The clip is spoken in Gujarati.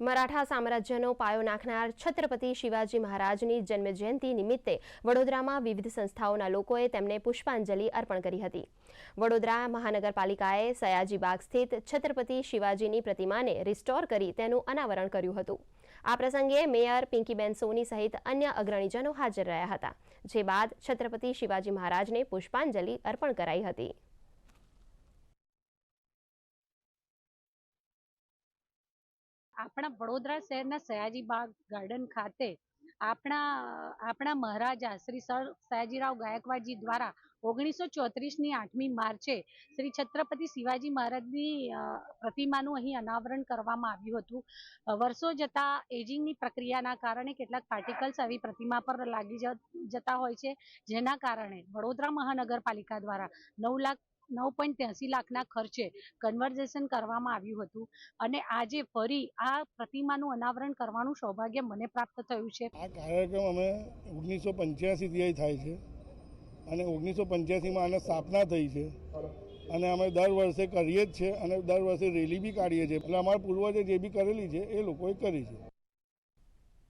મરાઠા સામ્રાજ્યનો પાયો નાખનાર છત્રપતિ શિવાજી મહારાજની જન્મજયંતિ નિમિત્તે વડોદરામાં વિવિધ સંસ્થાઓના લોકોએ તેમને પુષ્પાંજલિ અર્પણ કરી હતી. વડોદરા મહાનગરપાલિકાએ સયાજીબાગ સ્થિત છત્રપતિ શિવાજીની પ્રતિમાને રિસ્ટોર કરી તેનું અનાવરણ કર્યું હતું. આ પ્રસંગે મેયર પિંકીબેન સોની સહિત અન્ય અગ્રણીજનો હાજર રહ્યા હતા, જે બાદ છત્રપતિ શિવાજી મહારાજને પુષ્પાંજલિ અર્પણ કરાઈ હતી. આપણા વડોદરા શહેરના સયાજી બાગ ગાર્ડન ખાતે આપણા આપણા મહારાજા શ્રી સર સયાજીરાવ ગાયકવાડજી દ્વારા ઓગણીસો ચોત્રીસની આઠમી માર્ચે શ્રી છત્રપતિ શિવાજી મહારાજની પ્રતિમાનું અહીં અનાવરણ કરવામાં આવ્યું હતું. વર્ષો જતાં એજિંગની પ્રક્રિયાના કારણે કેટલાક પાર્ટિકલ્સ આવી પ્રતિમા પર લાગી જતા હોય છે. જેના કારણે વડોદરા મહાનગરપાલિકા દ્વારા નવ લાખ નવ પોઈન્ટ ત્યાસી લાખના ખર્ચે કન્વર્ઝેશન કરવામાં આવ્યું હતું. અને આજે ફરી આ પ્રતિમાનું અનાવરણ કરવાનું સૌભાગ્ય મને પ્રાપ્ત થયું છે. આ કાર્યક્રમ અમે ઓગણીસો પંચ્યાસીથી થાય છે. અને ઓગણીસો પંચ્યાસીમાં આને સ્થાપના થઈ છે. અને અમે દર વર્ષે કરીએ જ છે અને દર વર્ષે રેલી બી કાઢીએ છીએ. એટલે અમારા પૂર્વજે જે બી કરેલી છે એ લોકોએ કરી છે.